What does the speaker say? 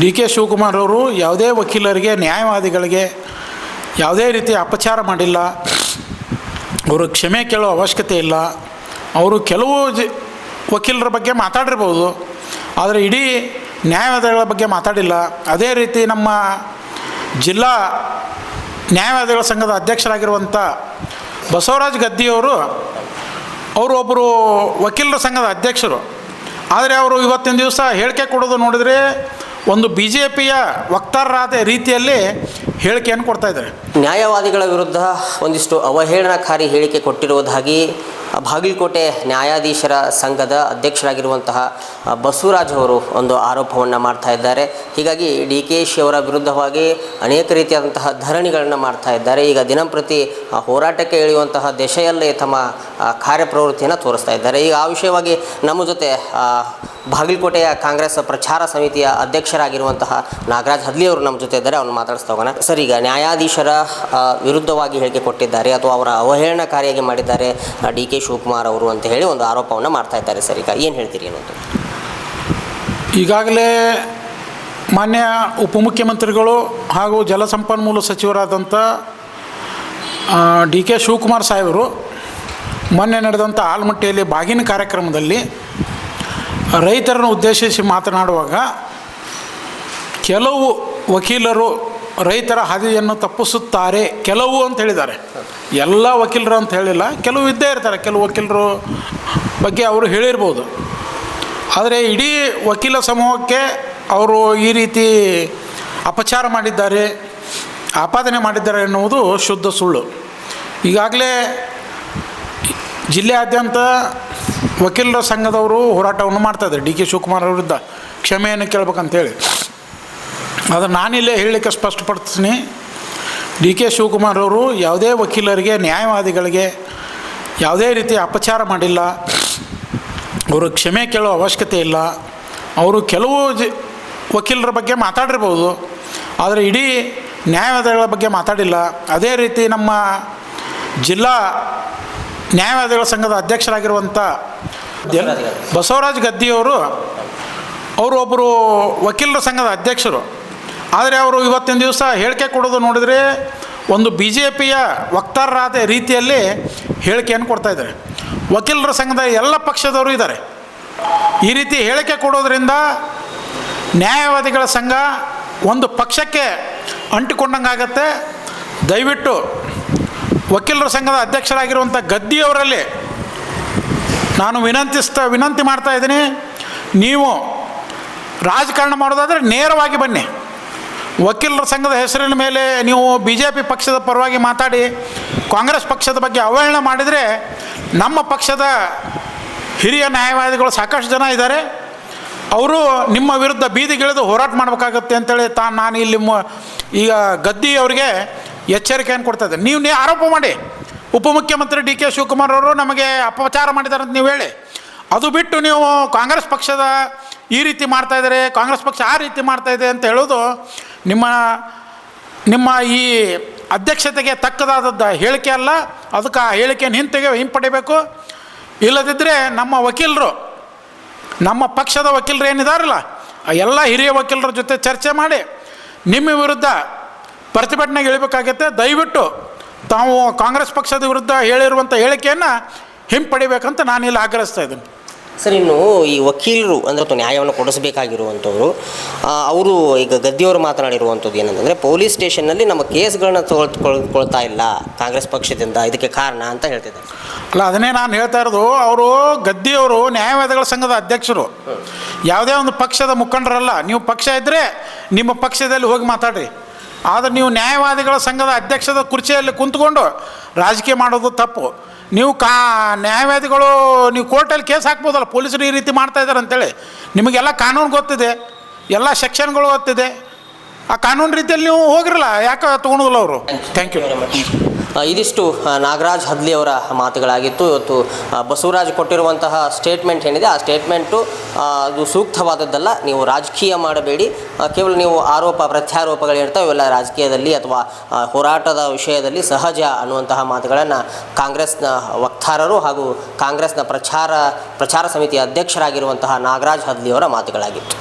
D K Shivakumar ಅವರು ಯಾವುದೇ ವಕೀಲರಿಗೆ, ನ್ಯಾಯವಾದಿಗಳಿಗೆ ಯಾವುದೇ ರೀತಿ ಅಪಚಾರ ಮಾಡಿಲ್ಲ. ಅವರು ಕ್ಷಮೆ ಕೇಳೋ ಅವಶ್ಯಕತೆ ಇಲ್ಲ. ಅವರು ಕೆಲವು ಜ, ವಕೀಲರ ಬಗ್ಗೆ ಮಾತಾಡಿರ್ಬೋದು. ಆದರೆ ಇಡೀ ನ್ಯಾಯವಾದಿಗಳ ಬಗ್ಗೆ ಮಾತಾಡಿಲ್ಲ. ಅದೇ ರೀತಿ ನಮ್ಮ ಜಿಲ್ಲಾ ನ್ಯಾಯವಾದಿಗಳ ಸಂಘದ ಅಧ್ಯಕ್ಷರಾಗಿರುವಂಥ ಬಸವರಾಜ್ ಗದ್ದಿಯವರು ಅವರು ಒಬ್ಬರು ವಕೀಲರ ಸಂಘದ ಅಧ್ಯಕ್ಷರು. ಆದರೆ ಅವರು ಇವತ್ತಿನ ದಿವಸ ಹೇಳಿಕೆ ಕೊಡೋದು ನೋಡಿದರೆ ಒಂದು ಬಿ ಜೆ ಪಿಯ ವಕ್ತಾರರಾದ ರೀತಿಯಲ್ಲಿ ಹೇಳಿಕೆಯನ್ನು ಕೊಡ್ತಾ ಇದ್ದಾರೆ. ನ್ಯಾಯವಾದಿಗಳ ವಿರುದ್ಧ ಒಂದಿಷ್ಟು ಅವಹೇಳನಕಾರಿ ಹೇಳಿಕೆ ಕೊಟ್ಟಿರುವುದಾಗಿ ಬಾಗಲಕೋಟೆ ನ್ಯಾಯಾಧೀಶರ ಸಂಘದ ಅಧ್ಯಕ್ಷರಾಗಿರುವಂತಹ ಬಸವರಾಜ್ ಅವರು ಒಂದು ಆರೋಪವನ್ನು ಮಾಡ್ತಾ ಇದ್ದಾರೆ. ಹೀಗಾಗಿ ಡಿ ಕೆ ಶಿ ಅವರ ವಿರುದ್ಧವಾಗಿ ಅನೇಕ ರೀತಿಯಾದಂತಹ ಧರಣಿಗಳನ್ನು ಮಾಡ್ತಾ ಇದ್ದಾರೆ. ಈಗ ದಿನಂಪ್ರತಿ ಹೋರಾಟಕ್ಕೆ ಇಳಿಯುವಂತಹ ದೇಶೆಯಲ್ಲೇ ತಮ್ಮ ಕಾರ್ಯಪ್ರವೃತ್ತಿಯನ್ನು ತೋರಿಸ್ತಾ ಇದ್ದಾರೆ. ಈಗ ಆ ವಿಷಯವಾಗಿ ನಮ್ಮ ಜೊತೆ ಬಾಗಲಕೋಟೆಯ ಕಾಂಗ್ರೆಸ್ ಪ್ರಚಾರ ಸಮಿತಿಯ ಅಧ್ಯಕ್ಷರಾಗಿರುವಂತಹ ನಾಗರಾಜ್ ಹದ್ಲಿ ಅವರು ನಮ್ಮ ಜೊತೆ ಇದ್ದಾರೆ. ಅವನು ಮಾತಾಡಿಸ್ತಾ ಹೋಗೋಣ. ಸರ್, ಈಗ ನ್ಯಾಯಾಧೀಶರ ವಿರುದ್ಧವಾಗಿ ಹೇಳಿಕೆ ಕೊಟ್ಟಿದ್ದಾರೆ ಅಥವಾ ಅವರ ಅವಹೇಳನಕಾರಿಯಾಗಿ ಮಾಡಿದ್ದಾರೆ ಡಿ ಕೆ ಶಿವಕುಮಾರ್ ಅವರು ಅಂತ ಹೇಳಿ ಒಂದು ಆರೋಪವನ್ನು ಮಾಡ್ತಾ ಇದ್ದಾರೆ ಸರ್. ಈಗ ಏನು ಹೇಳ್ತೀರಿ ಏನಂತ ಈಗಾಗಲೇ ಮಾನ್ಯ ಉಪಮುಖ್ಯಮಂತ್ರಿಗಳು ಹಾಗೂ ಜಲಸಂಪನ್ಮೂಲ ಸಚಿವರಾದಂಥ ಡಿ ಕೆ ಶಿವಕುಮಾರ್ ಸಾಹೇಬರು ಮೊನ್ನೆ ನಡೆದಂಥ ಆಲ್ಮಟ್ಟಿಯಲ್ಲಿ ಬಾಗಿನ ಕಾರ್ಯಕ್ರಮದಲ್ಲಿ ರೈತರನ್ನು ಉದ್ದೇಶಿಸಿ ಮಾತನಾಡುವಾಗ ಕೆಲವು ವಕೀಲರು ರೈತರ ಹಾದಿಯನ್ನು ತಪ್ಪಿಸುತ್ತಾರೆ ಕೆಲವು ಅಂತ ಹೇಳಿದ್ದಾರೆ. ಎಲ್ಲ ವಕೀಲರು ಅಂತ ಹೇಳಿಲ್ಲ. ಕೆಲವು ಇದ್ದೇ ಇರ್ತಾರೆ. ಕೆಲವು ವಕೀಲರು ಬಗ್ಗೆ ಅವರು ಹೇಳಿರ್ಬೋದು. ಆದರೆ ಇಡೀ ವಕೀಲ ಸಮೂಹಕ್ಕೆ ಅವರು ಈ ರೀತಿ ಅಪಚಾರ ಮಾಡಿದ್ದಾರೆ, ಆಪಾದನೆ ಮಾಡಿದ್ದಾರೆ ಎನ್ನುವುದು ಶುದ್ಧ ಸುಳ್ಳು. ಈಗಾಗಲೇ ಜಿಲ್ಲೆಯಾದ್ಯಂತ ವಕೀಲರ ಸಂಘದವರು ಹೋರಾಟವನ್ನು ಮಾಡ್ತಾಯಿದ್ದಾರೆ ಡಿ ಕೆ ಶಿವಕುಮಾರ್ ವಿರುದ್ಧ ಕ್ಷಮೆಯನ್ನು ಕೇಳ್ಬೇಕಂತೇಳಿ. ಆದರೆ ನಾನಿಲ್ಲೇ ಹೇಳಲಿಕ್ಕೆ ಸ್ಪಷ್ಟಪಡ್ತೀನಿ ಡಿ ಕೆ ಶಿವಕುಮಾರ್ ಅವರು ಯಾವುದೇ ವಕೀಲರಿಗೆ ನ್ಯಾಯವಾದಿಗಳಿಗೆ ಯಾವುದೇ ರೀತಿ ಅಪಚಾರ ಮಾಡಿಲ್ಲ. ಅವರು ಕ್ಷಮೆ ಕೇಳೋ ಅವಶ್ಯಕತೆ ಇಲ್ಲ. ಅವರು ಕೆಲವು ಜ ವಕೀಲರ ಬಗ್ಗೆ ಮಾತಾಡಿರ್ಬೋದು. ಆದರೆ ಇಡೀ ನ್ಯಾಯವಾದಿಗಳ ಬಗ್ಗೆ ಮಾತಾಡಿಲ್ಲ. ಅದೇ ರೀತಿ ನಮ್ಮ ಜಿಲ್ಲಾ ನ್ಯಾಯವಾದಿಗಳ ಸಂಘದ ಅಧ್ಯಕ್ಷರಾಗಿರುವಂಥ ಬಸವರಾಜ್ ಗದ್ದಿಯವರು ಅವರು ಒಬ್ಬರು ವಕೀಲರ ಸಂಘದ ಅಧ್ಯಕ್ಷರು. ಆದರೆ ಅವರು ಇವತ್ತಿನ ದಿವಸ ಹೇಳಿಕೆ ಕೊಡೋದು ನೋಡಿದರೆ ಒಂದು ಬಿ ಜೆ ಪಿಯ ವಕ್ತಾರರಾದ ರೀತಿಯಲ್ಲಿ ಹೇಳಿಕೆಯನ್ನು ಕೊಡ್ತಾ ಇದ್ದಾರೆ. ವಕೀಲರ ಸಂಘದ ಎಲ್ಲ ಪಕ್ಷದವರು ಇದ್ದಾರೆ. ಈ ರೀತಿ ಹೇಳಿಕೆ ಕೊಡೋದ್ರಿಂದ ನ್ಯಾಯವಾದಿಗಳ ಸಂಘ ಒಂದು ಪಕ್ಷಕ್ಕೆ ಅಂಟಿಕೊಂಡಂಗಾಗತ್ತೆ. ದಯವಿಟ್ಟು ವಕೀಲರ ಸಂಘದ ಅಧ್ಯಕ್ಷರಾಗಿರುವಂಥ ಗದ್ದಿಯವರಲ್ಲಿ ನಾನು ವಿನಂತಿಸ್ತಾ, ವಿನಂತಿ ಮಾಡ್ತಾ ಇದ್ದೀನಿ, ನೀವು ರಾಜಕಾರಣ ಮಾಡೋದಾದರೆ ನೇರವಾಗಿ ಬನ್ನಿ. ವಕೀಲರ ಸಂಘದ ಹೆಸರಿನ ಮೇಲೆ ನೀವು ಬಿ ಜೆ ಪಿ ಪಕ್ಷದ ಪರವಾಗಿ ಮಾತಾಡಿ, ಕಾಂಗ್ರೆಸ್ ಪಕ್ಷದ ಬಗ್ಗೆ ಅವಹೇಳನ ಮಾಡಿದರೆ ನಮ್ಮ ಪಕ್ಷದ ಹಿರಿಯ ನ್ಯಾಯವಾದಿಗಳು ಸಾಕಷ್ಟು ಜನ ಇದ್ದಾರೆ. ಅವರು ನಿಮ್ಮ ವಿರುದ್ಧ ಬೀದಿಗಿಳಿದು ಹೋರಾಟ ಮಾಡಬೇಕಾಗತ್ತೆ ಅಂತೇಳಿ ತಾನು ನಾನು ಇಲ್ಲಿ ಈಗ ಗದ್ದಿ ಅವರಿಗೆ ಎಚ್ಚರಿಕೆಯನ್ನು ಕೊಡ್ತಾ ನೀವು ನೀವು ಆರೋಪ ಮಾಡಿ. ಉಪಮುಖ್ಯಮಂತ್ರಿ ಡಿ ಕೆ ಶಿವಕುಮಾರ್ ಅವರು ನಮಗೆ ಅಪಚಾರ ಮಾಡಿದ್ದಾರೆ ಅಂತ ನೀವು ಹೇಳಿ. ಅದು ಬಿಟ್ಟು ನೀವು ಕಾಂಗ್ರೆಸ್ ಪಕ್ಷದ ಈ ರೀತಿ ಮಾಡ್ತಾ ಇದ್ದಾರೆ, ಕಾಂಗ್ರೆಸ್ ಪಕ್ಷ ಆ ರೀತಿ ಮಾಡ್ತಾಯಿದೆ ಅಂತ ಹೇಳೋದು ನಿಮ್ಮ ನಿಮ್ಮ ಈ ಅಧ್ಯಕ್ಷತೆಗೆ ತಕ್ಕದಾದದ್ದು ಹೇಳಿಕೆ ಅಲ್ಲ, ಅದಕ್ಕೆ ಆ ಹೇಳಿಕೆಯನ್ನು ಹಿಂತೆಗೆ ಹಿಂಪಡಿಬೇಕು. ಇಲ್ಲದಿದ್ದರೆ ನಮ್ಮ ವಕೀಲರು, ನಮ್ಮ ಪಕ್ಷದ ವಕೀಲರು ಏನಿದಾರಲ್ಲ ಎಲ್ಲ ಹಿರಿಯ ವಕೀಲರ ಜೊತೆ ಚರ್ಚೆ ಮಾಡಿ, ನಿಮ್ಮ ವಿರುದ್ಧ ಪ್ರತಿಭಟನೆಗೆ ಇಳಿಬೇಕಾಗತ್ತೆ. ದಯವಿಟ್ಟು ತಾವು ಕಾಂಗ್ರೆಸ್ ಪಕ್ಷದ ವಿರುದ್ಧ ಹೇಳಿರುವಂಥ ಹೇಳಿಕೆಯನ್ನು ಹಿಂಪಡಿಬೇಕಂತ ನಾನಿಲ್ಲಿ ಆಗ್ರಹಿಸ್ತಾ ಇದ್ದೀನಿ. ಸರ್, ಇನ್ನು ಈ ವಕೀಲರು ಅಂದರೆ ನ್ಯಾಯವನ್ನು ಕೊಡಿಸಬೇಕಾಗಿರುವಂಥವ್ರು ಅವರು ಈಗ ಗದ್ದಿಯವರು ಮಾತನಾಡಿರುವಂಥದ್ದು ಏನಂತಂದರೆ, ಪೊಲೀಸ್ ಸ್ಟೇಷನ್ನಲ್ಲಿ ನಮ್ಮ ಕೇಸ್ಗಳನ್ನ ತೊಗೊಳ್ಕೊಳ್ತಾ ಇಲ್ಲ ಕಾಂಗ್ರೆಸ್ ಪಕ್ಷದಿಂದ, ಇದಕ್ಕೆ ಕಾರಣ ಅಂತ ಹೇಳ್ತಿದ್ದಾರೆ. ಅಲ್ಲ, ಅದನ್ನೇ ನಾನು ಹೇಳ್ತಾ ಇರೋದು, ಅವರು ಗದ್ದಿಯವರು ನ್ಯಾಯವಾದಿಗಳ ಸಂಘದ ಅಧ್ಯಕ್ಷರು. ಯಾವುದೇ ಒಂದು ಪಕ್ಷದ ಮುಖಂಡರಲ್ಲ, ನೀವು ಪಕ್ಷ ಇದ್ದರೆ ನಿಮ್ಮ ಪಕ್ಷದಲ್ಲಿ ಹೋಗಿ ಮಾತಾಡ್ರಿ. ಆದರೆ ನೀವು ನ್ಯಾಯವಾದಿಗಳ ಸಂಘದ ಅಧ್ಯಕ್ಷದ ಕುರ್ಚಿಯಲ್ಲಿ ಕುಂತ್ಕೊಂಡು ರಾಜಕೀಯ ಮಾಡೋದು ತಪ್ಪು. ನೀವು ಕಾ ನ್ಯಾಯವಾದಿಗಳು, ನೀವು ಕೋರ್ಟಲ್ಲಿ ಕೇಸ್ ಹಾಕ್ಬೋದಲ್ಲ, ಪೊಲೀಸರು ಈ ರೀತಿ ಮಾಡ್ತಾ ಇದ್ದಾರೆ ಅಂತೇಳಿ. ನಿಮಗೆಲ್ಲ ಕಾನೂನು ಗೊತ್ತಿದೆ, ಎಲ್ಲ ಸೆಕ್ಷನ್ಗಳು ಗೊತ್ತಿದೆ. ಆ ಕಾನೂನು ರೀತಿಯಲ್ಲಿ ನೀವು ಹೋಗಿರಲ್ಲ, ಯಾಕೆ ತೊಗೊಳೋದಿಲ್ಲ ಅವರು? ಥ್ಯಾಂಕ್ ಯು ಇದಿಷ್ಟು ನಾಗರಾಜ್ ಹದ್ಲಿ ಅವರ ಮಾತುಗಳಾಗಿತ್ತು. ಇವತ್ತು ಬಸವರಾಜ್ ಕೊಟ್ಟಿರುವಂತಹ ಸ್ಟೇಟ್ಮೆಂಟ್ ಏನಿದೆ, ಆ ಸ್ಟೇಟ್ಮೆಂಟು ಅದು ಸೂಕ್ತವಾದದ್ದಲ್ಲ, ನೀವು ರಾಜಕೀಯ ಮಾಡಬೇಡಿ. ಕೇವಲ ನೀವು ಆರೋಪ ಪ್ರತ್ಯಾರೋಪಗಳಿರ್ತಾವೆ ಇವೆಲ್ಲ ರಾಜಕೀಯದಲ್ಲಿ ಅಥವಾ ಹೋರಾಟದ ವಿಷಯದಲ್ಲಿ ಸಹಜ ಅನ್ನುವಂತಹ ಮಾತುಗಳನ್ನು ಕಾಂಗ್ರೆಸ್ನ ವಕ್ತಾರರು ಹಾಗೂ ಕಾಂಗ್ರೆಸ್ನ ಪ್ರಚಾರ ಪ್ರಚಾರ ಸಮಿತಿಯ ಅಧ್ಯಕ್ಷರಾಗಿರುವಂತಹ ನಾಗರಾಜ್ ಹದ್ಲಿ ಅವರ ಮಾತುಗಳಾಗಿತ್ತು.